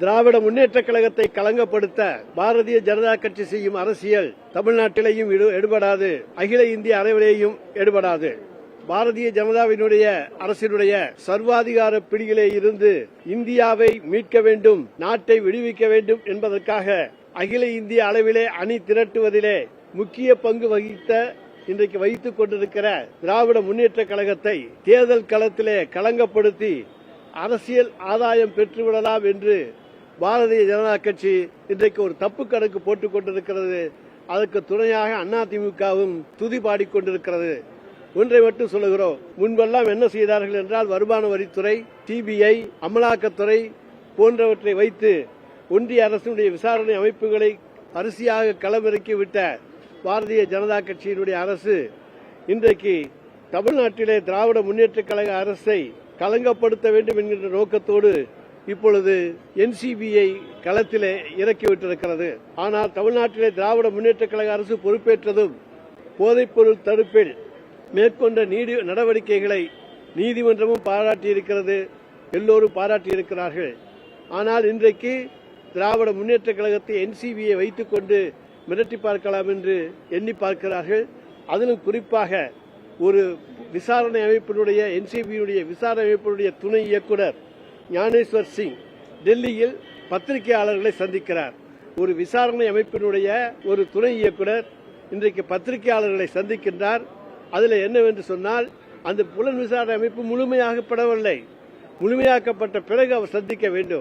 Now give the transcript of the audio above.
திராவிட முன்னேற்ற கழகத்தை களங்கப்படுத்த பாரதிய ஜனதா கட்சி செய்யும் அரசியல் தமிழ்நாட்டிலேயும் எடுபடாது. அகில இந்திய அளவிலேயும் எடுபடாது. பாரதிய ஜனதாவினுடைய அரசினுடைய சர்வாதிகார பிடியிலே இருந்து இந்தியாவை மீட்க வேண்டும் நாட்டை விடுவிக்க வேண்டும் என்பதற்காக அகில இந்திய அளவிலே அணி திரட்டுவதிலே முக்கிய பங்கு வகித்த இன்றைக்கு வைத்துக் கொண்டிருக்கிற திராவிட முன்னேற்ற கழகத்தை தேர்தல் களத்திலே களங்கப்படுத்தி அரசியல் ஆதாயம் பெற்றுவிடலாம் என்று பாரதிய ஜனதா கட்சி இன்றைக்கு ஒரு தப்பு கணக்கு போட்டுக் கொண்டிருக்கிறது. அதற்கு துணையாக அதிமுகவும் துதி பாடிக்கொண்டிருக்கிறது ஒன்றை மட்டும் சொல்லுகிறோம். முன்பெல்லாம் என்ன செய்தார்கள் என்றால் வருமான வரித்துறை சிபிஐ அமலாக்கத்துறை போன்றவற்றை வைத்து ஒன்றிய அரசினுடைய விசாரணை அமைப்புகளை அரிசியாக களமிறக்கி விட்ட பாரதிய ஜனதா கட்சியினுடைய அரசு இன்றைக்கு தமிழ்நாட்டிலே திராவிட முன்னேற்ற கழக அரசை களங்கப்படுத்த வேண்டும் என்கின்ற நோக்கத்தோடு இப்பொழுது என்சிபியை களத்திலே இறக்கிவிட்டிருக்கிறது ஆனால் தமிழ்நாட்டிலே திராவிட முன்னேற்ற கழக அரசு பொறுப்பேற்றதும் போதைப்பொருள் தடுப்பில் மேற்கொண்ட நீதி நடவடிக்கைகளை நீதிமன்றமும் பாராட்டியிருக்கிறது. எல்லோரும் பாராட்டியிருக்கிறார்கள். ஆனால் இன்றைக்கு திராவிட முன்னேற்ற கழகத்தை என்சிபியை வைத்துக் கொண்டு மிரட்டி பார்க்கலாம் என்று எண்ணி பார்க்கிறார்கள். அதிலும் குறிப்பாக ஒரு விசாரணை அமைப்பினுடைய என்சிபியுடைய விசாரணை அமைப்பினுடைய துணை இயக்குனர் ஞானேஸ்வர் சிங் டெல்லியில் பத்திரிகையாளர்களை சந்திக்கிறார். ஒரு விசாரணை அமைப்பினுடைய ஒரு துணை இயக்குனர் இன்றைக்கு பத்திரிகையாளர்களை சந்திக்கின்றார். அதில் என்னவென்று சொன்னால் அந்த புலன் விசாரணை அமைப்பு முழுமையாகப்படவில்லை. முழுமையாக்கப்பட்ட பிறகு அவர் சந்திக்க வேண்டும்.